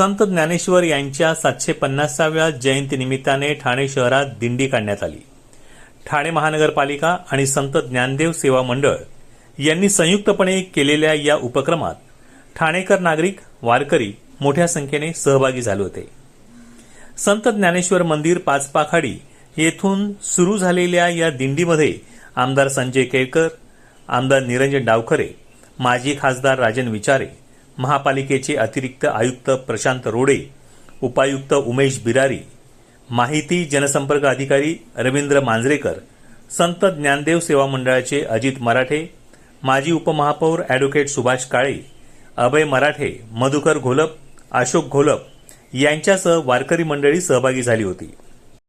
संत ज्ञानेश्वर यांच्या सातशे पन्नासाव्या जयंतीनिमित्ताने ठाणे शहरात दिंडी काढण्यात आली. ठाणे महानगरपालिका आणि संत ज्ञानदेव सेवा मंडळ यांनी संयुक्तपणे केलेल्या या उपक्रमात ठाणेकर नागरिक वारकरी मोठ्या संख्येने सहभागी झाले होते. संत ज्ञानेश्वर मंदिर पाचपाखाडी येथून सुरू झालेल्या या दिंडीमध्ये आमदार संजय केळकर आमदार निरंजन डावखरे माजी खासदार राजन विचारे महापालिकेचे अतिरिक्त आयुक्त प्रशांत रोडे उपायुक्त उमेश बिरारी माहिती जनसंपर्क अधिकारी रवींद्र मांजरेकर संत ज्ञानदेव सेवा मंडळाचे अजित मराठे माजी उपमहापौर ॲडव्होकेट सुभाष काळे अभय मराठे मधुकर घोलप अशोक घोलप यांच्यासह वारकरी मंडळी सहभागी झाली होती.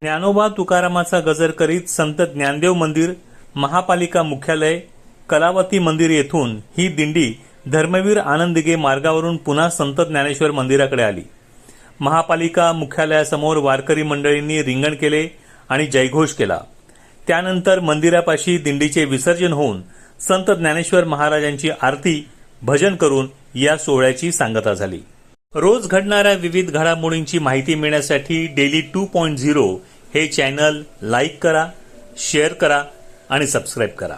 ज्ञानोबा तुकारामाचा गजर करीत संत ज्ञानदेव मंदिर महापालिका मुख्यालय कलावती मंदिर येथून ही दिंडी धर्मवीर आनंदगे मार्गावरून पुन्हा संत ज्ञानेश्वर मंदिराकडे आली. महापालिका मुख्यालयासमोर वारकरी मंडळींनी रिंगण केले आणि जयघोष केला. त्यानंतर मंदिरापाशी दिंडीचे विसर्जन होऊन संत ज्ञानेश्वर महाराजांची आरती भजन करून या सोहळ्याची सांगता झाली. रोज घडणाऱ्या विविध घडामोडींची माहिती मिळण्यासाठी डेली टू पॉईंट झिरो हे चॅनल लाईक करा शेअर करा आणि सबस्क्राईब करा.